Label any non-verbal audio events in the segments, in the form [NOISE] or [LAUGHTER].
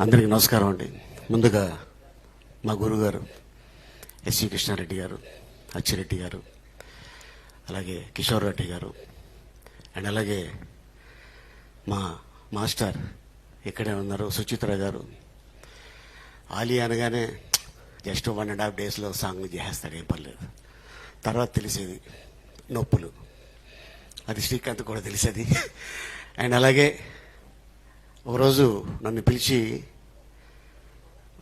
అందరికీ నమస్కారం అండి. ముందుగా మా గురుగారు ఎస్వి కృష్ణారెడ్డి గారు అచ్చిరెడ్డి గారు అలాగే కిషోర్ రెడ్డి గారు అండ్ అలాగే మా మాస్టర్ ఇక్కడే ఉన్నారు సుచిత్ర గారు. ఆలీ అనగానే జస్ట్ వన్ అండ్ హాఫ్ డేస్లో సాంగ్ చేసేస్తాడు ఏం పర్లేదు. తర్వాత తెలిసేది నొప్పులు. అది శ్రీకాంత్ కూడా తెలిసేది. అండ్ అలాగే ఒకరోజు నన్ను పిలిచి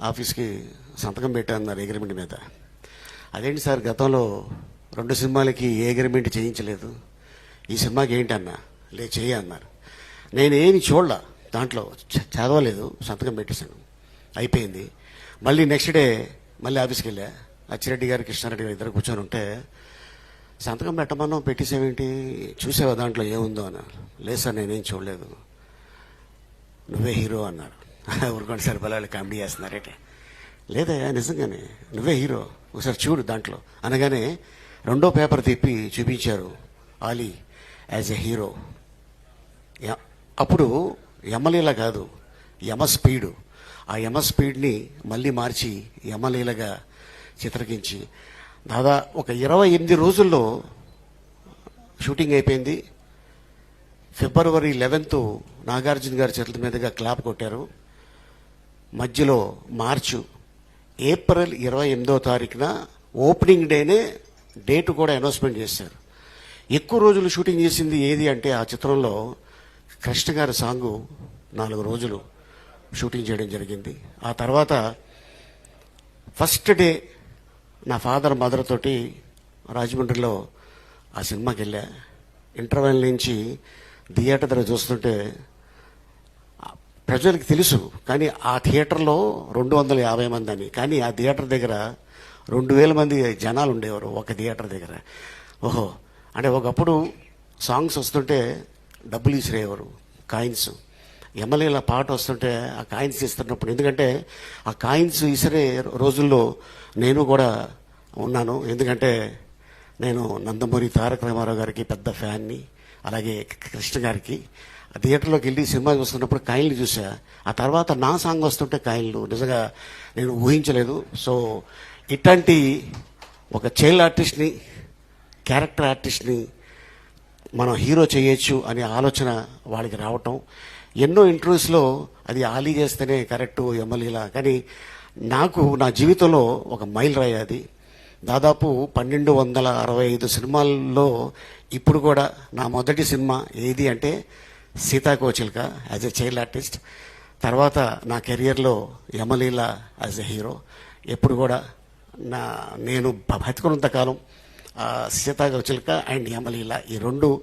ఆఫీస్కి సంతకం పెట్టాన్నారు అగ్రిమెంట్ మీద. అదేంటి సార్ గతంలో రెండు సినిమాలకి ఏ అగ్రిమెంట్ చేయించలేదు? ఈ సినిమాకి ఏంటి అన్నా లే చేయ అన్నారు. నేనేమి చూడలా దాంట్లో. చ- చదవలేదు సంతకం పెట్టేశాను. అయిపోయింది. మళ్ళీ నెక్స్ట్ డే మళ్ళీ ఆఫీస్కి వెళ్ళా. అచ్చిరెడ్డి గారు కృష్ణారెడ్డి గారు ఇద్దరు కూర్చొని ఉంటే సంతకం పెట్టమన్నా పెట్టేసేవేంటి చూసావా దాంట్లో ఏముందో అన్నారు లేదు సార్ నేనేం చూడలేదు. నువ్వే హీరో అన్నారు. [LAUGHS] ఊరుకోండి సార్ పిల్లలు కామెడీ చేస్తున్నారేటే లేదయ్యా నిజంగానే నువ్వే హీరో. ఒకసారి చూడు దాంట్లో. అనగానే రెండో పేపర్ తిప్పి చూపించారు ఆలీ యాజ్ ఎ హీరో. అప్పుడు యమలీల కాదు యమ స్పీడు ఆ యమ స్పీడ్ని మళ్ళీ మార్చి యమలీలగా చిత్రకించి. దాదా ఒక ఇరవై ఎనిమిది రోజుల్లో షూటింగ్ అయిపోయింది. ఫిబ్రవరి లెవెన్త్ నాగార్జున గారి చేతుల మీదుగా క్లాప్ కొట్టారు. మధ్యలో మార్చు. ఏప్రిల్ ఇరవై ఎనిమిదో తారీఖున ఓపెనింగ్ డేనే డేట్ కూడా అనౌన్స్మెంట్ చేశారు. ఎక్కువ రోజులు షూటింగ్ చేసింది ఏది అంటే ఆ చిత్రంలో కృష్ణ గారి సాంగు నాలుగు రోజులు షూటింగ్ చేయడం జరిగింది. ఆ తర్వాత ఫస్ట్ డే నా ఫాదర్ మదర్ తోటి రాజమండ్రిలో ఆ సినిమాకి వెళ్ళా ఇంటర్వెల్ నుంచి థియేటర్ దగ్గర చూస్తుంటే ప్రజలకు తెలుసు కానీ ఆ థియేటర్లో రెండు వందల యాభై మంది అని కానీ ఆ థియేటర్ దగ్గర రెండు వేల మంది జనాలు ఉండేవారు ఒక థియేటర్ దగ్గర. ఓహో అంటే ఒకప్పుడు సాంగ్స్ వస్తుంటే డబ్బులు ఇసిరేవారు కాయిన్స్. ఎమ్మెల్యేల పాట వస్తుంటే ఆ కాయిన్స్ ఇస్తున్నప్పుడు ఎందుకంటే ఆ కాయిన్స్ ఇసిరే రోజుల్లో నేను కూడా ఉన్నాను ఎందుకంటే నేను నందమూరి తారక రామారావు గారికి పెద్ద ఫ్యాన్ని. అలాగే కృష్ణ గారికి. ఆ థియేటర్లోకి వెళ్ళి సినిమా చూస్తున్నప్పుడు కాయిన్లు చూసా. ఆ తర్వాత నా సాంగ్ వస్తుంటే కాయిన్లు నిజంగా నేను ఊహించలేదు. సో ఇట్లాంటి ఒక చైల్డ్ ఆర్టిస్ట్ని క్యారెక్టర్ ఆర్టిస్ట్ని మనం హీరో చేయొచ్చు అనే ఆలోచన వాళ్ళకి రావటం. ఎన్నో ఇంటర్వ్యూస్లో అది ఆలీ చేస్తేనే కరెక్టు ఎమ్మెల్యేలా. కానీ నాకు నా జీవితంలో ఒక మైల్ రాయి అది దాదాపు పన్నెండు వందల అరవై ఐదు సినిమాల్లో ఇప్పుడు కూడా నా మొదటి సినిమా ఏది అంటే Sitakokachilaka as a child artist. తర్వాత నా కెరియర్లో యమలీల యాజ్ ఎ హీరో. ఎప్పుడు కూడా నా నేను బ- కాలం సీతాకోచిల్క అండ్ యమలీల ఈ రెండు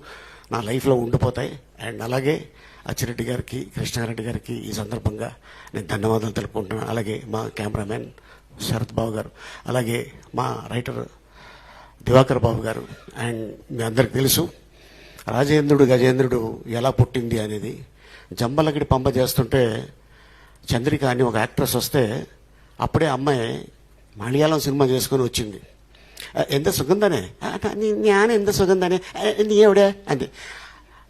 నా లైఫ్లో ఉండిపోతాయి. అండ్ అలాగే అచ్చిరెడ్డి గారికి కృష్ణారెడ్డి గారికి ఈ సందర్భంగా నేను ధన్యవాదాలు తెలుపుకుంటున్నాను. అలాగే మా కెమెరామెన్ శరత్ బాబు గారు అలాగే మా రైటర్ దివాకర్ బాబు గారు. అండ్ మీ అందరికి తెలుసు రాజేంద్రుడు గజేంద్రుడు ఎలా పుట్టింది అనేది. జంబలగిడి పంప చేస్తుంటే చంద్రిక అని ఒక యాక్ట్రెస్ వస్తే అప్పుడే అమ్మాయి మలయాళం సినిమా చేసుకొని వచ్చింది. ఎంత సుగంధనే? "ఆ, ఎంత సుగంధనే? నీ ఎవడే? అంది.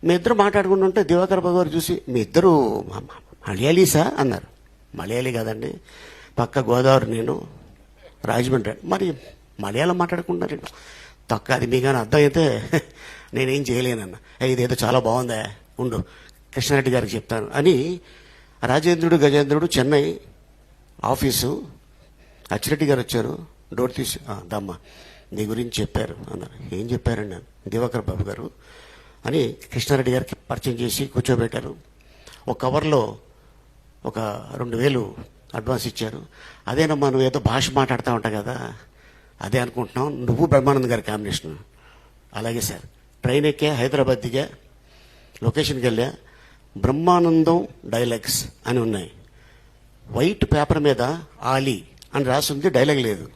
మీ ఇద్దరు మాట్లాడుకుంటుంటే దివాకర్ బాబు గారు చూసి మీ ఇద్దరు మ- మ- మలయాళీసా? అన్నారు. మలయాళీ కాదండి. పక్క గోదావరి నేను రాజమండ్రి. మరి మలయాళం మాట్లాడుకుంటున్నారు తక్క అది మీ కానీ అర్థమైతే [LAUGHS] నేనేం చేయలేనన్న. ఇదేదో చాలా బాగుందా? ఉండు. కృష్ణారెడ్డి గారికి చెప్తాను. అని రాజేంద్రుడు గజేంద్రుడు చెన్నై ఆఫీసు అచ్చిరెడ్డి గారు వచ్చారు. డోర్ తీసి దమ్మ. నీ గురించి చెప్పారు అన్నారు. ఏం చెప్పారండి దివాకర్ బాబు గారు అని కృష్ణారెడ్డి గారికి పరిచయం చేసి కూర్చోబెట్టారు. ఒక కవర్లో ఒక రెండు వేలు అడ్వాన్స్ ఇచ్చారు. అదేనమ్మా నువ్వు ఏదో భాష మాట్లాడుతూ ఉంటాం కదా? అదే అనుకుంటున్నాం. నువ్వు బ్రహ్మానంద్ గారి కాంబినేషన్. అలాగే సార్ ట్రైన్ ఎక్కే హైదరాబాద్ దిగా లొకేషన్కి వెళ్ళా బ్రహ్మానందం డైలాగ్స్ అని ఉన్నాయి. వైట్ పేపర్ మీద ఆలీ అని రాసింది డైలాగ్ లేదు.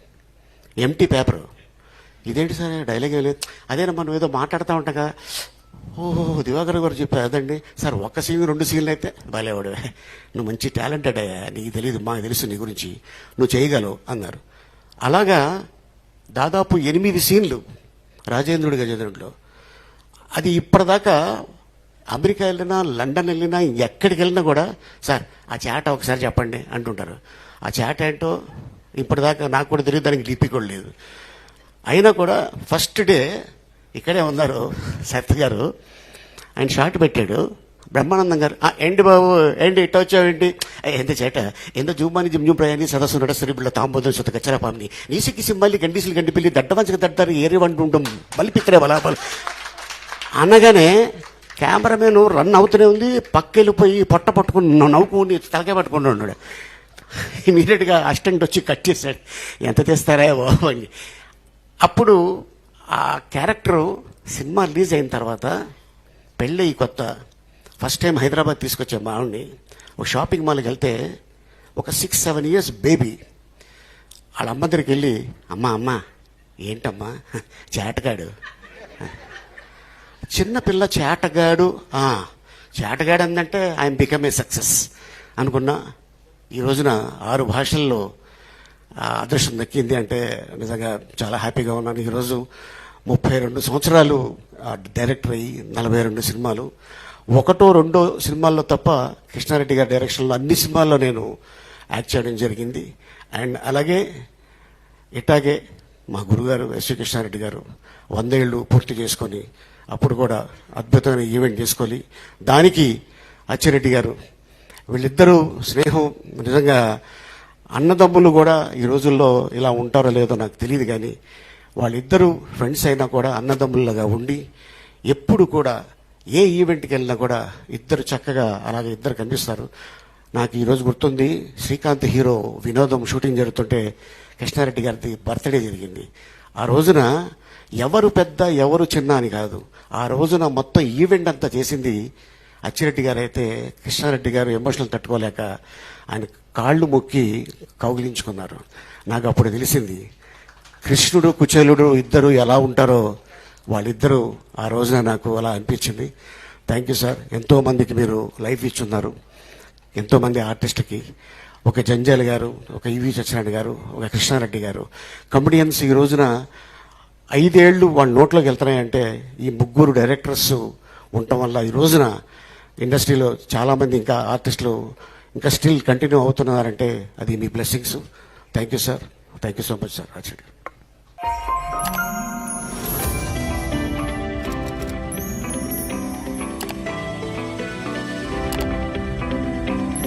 Empty paper. ఇదేంటి సార్ డైలాగ్ ఏం లేదు? అదేనమ్మా నువ్వు ఏదో మాట్లాడుతూ ఉంటాగా? ఓహో దివాకర్ గారు చెప్పారు అదండి. సార్ ఒక్క సీన్ రెండు సీన్లు అయితే భలేవాడువే నువ్వు మంచి టాలెంటెడ్ అయ్యా నీకు తెలియదు మాకు తెలుసు నీ గురించి. నువ్వు చేయగలవు అన్నారు. అలాగా దాదాపు ఎనిమిది సీన్లు రాజేంద్రుడి గజేంద్రుడిలో అది ఇప్పటిదాకా అమెరికా వెళ్ళినా లండన్ వెళ్ళినా ఎక్కడికి వెళ్ళినా కూడా సార్ ఆ చేట ఒకసారి చెప్పండి అంటుంటారు. ఆ చాట ఏంటో ఇప్పటిదాకా నాకు కూడా తెలియదు దానికి లిపి కూడా లేదు. అయినా కూడా ఫస్ట్ డే ఇక్కడే ఉన్నారు సత్య గారు ఆయన షార్ట్ పెట్టాడు. బ్రహ్మానందం గారు ఏంటి బాబు? ఏంటి ఇట్ట వచ్చావేంటి ఎంత చేట? ఎంత జూమాని జిమ్ జూమ్ ప్రయాణి సదస్సు నడసరి బిళ్ళ తాంబోదం సుత కచ్చరపామిని నీసికి సింబాలి గండిసిలు గండిపిల్లి దడ్డవంచక దడ్డారు ఏరి వంటుంటాం మళ్ళీ పిక్కడే బలాబలు. అనగానే కెమెరామెన్ రన్ అవుతూనే ఉంది. పక్కెళ్ళిపోయి పొట్ట పట్టుకుని నవ్వుకుని తలకే పట్టుకుని ఉన్నాడు. ఇమీడియట్గా అసిస్టెంట్ వచ్చి కట్ చేశాడు. ఎంత తెస్తారా బాబు? అని. అప్పుడు ఆ క్యారెక్టరు సినిమా రిలీజ్ అయిన తర్వాత పెళ్ళి కొత్త ఫస్ట్ టైం హైదరాబాద్ తీసుకొచ్చే మా ఆవిడ్ని ఒక షాపింగ్ మాల్కి వెళ్తే ఒక సిక్స్ సెవెన్ ఇయర్స్ బేబీ. వాళ్ళ అమ్మ దగ్గరికి వెళ్ళి అమ్మ అమ్మ ఏంటమ్మా? చేటగాడు. చిన్న పిల్ల చేటగాడు చేటగాడు అందంటే ఐఎమ్ బికమ్ ఏ సక్సెస్ అనుకున్నా. ఈ రోజున ఆరు భాషల్లో అదృష్టం దక్కింది అంటే నిజంగా చాలా హ్యాపీగా ఉన్నాను. ఈరోజు ముప్పై రెండు సంవత్సరాలు డైరెక్టర్ అయ్యి నలభై రెండు సినిమాలు. ఒకటో రెండో సినిమాల్లో తప్ప కృష్ణారెడ్డి గారి డైరెక్షన్లో అన్ని సినిమాల్లో నేను యాక్ట్ చేయడం జరిగింది. అండ్ అలాగే ఇట్లాగే మా గురుగారు ఎస్వి కృష్ణారెడ్డి గారు వందేళ్ళు పూర్తి చేసుకొని అప్పుడు కూడా అద్భుతమైన ఈవెంట్ చేసుకొని దానికి అచ్చిరెడ్డి గారు వీళ్ళిద్దరూ స్నేహం నిజంగా అన్నదమ్ములు కూడా ఈ రోజుల్లో ఇలా ఉంటారో లేదో నాకు తెలియదు కానీ వాళ్ళిద్దరూ ఫ్రెండ్స్ అయినా కూడా అన్నదమ్ములుగా ఉండి ఎప్పుడు కూడా ఏ ఈవెంట్కి వెళ్ళినా కూడా ఇద్దరు చక్కగా అలాగే ఇద్దరు కనిపిస్తారు. నాకు ఈరోజు గుర్తుంది శ్రీకాంత్ హీరో వినోదం షూటింగ్ జరుగుతుంటే కృష్ణారెడ్డి గారిది బర్త్డే జరిగింది. ఆ రోజున ఎవరు పెద్ద ఎవరు చిన్న అని కాదు ఆ రోజున మొత్తం ఈవెంట్ అంతా చేసింది అచ్చిరెడ్డి గారు. అయితే కృష్ణారెడ్డి గారు ఎమోషనల్ తట్టుకోలేక ఆయన కాళ్ళు మొక్కి కౌగిలించుకున్నారు. నాకు అప్పుడు తెలిసింది కృష్ణుడు కుచేలుడు ఇద్దరు ఎలా ఉంటారో వాళ్ళిద్దరూ ఆ రోజున నాకు అలా అనిపించింది. థ్యాంక్ యూ సార్ ఎంతోమందికి మీరు లైఫ్ ఇచ్చున్నారు. ఎంతోమంది ఆర్టిస్ట్కి. ఒక జంజాల్ గారు ఒక ఈవి సత్యనారాయణ గారు ఒక కృష్ణారెడ్డి గారు. కమెడియన్స్ ఈ రోజున ఐదేళ్ళు వాళ్ళ నోట్లోకి వెళ్తున్నాయంటే ఈ ముగ్గురు డైరెక్టర్స్ ఉండటం వల్ల ఈ రోజున ఇండస్ట్రీలో చాలామంది ఇంకా ఆర్టిస్టులు ఇంకా స్టిల్ కంటిన్యూ అవుతున్నారంటే అది మీ blessings. Thank you sir thank you so much sir Acharya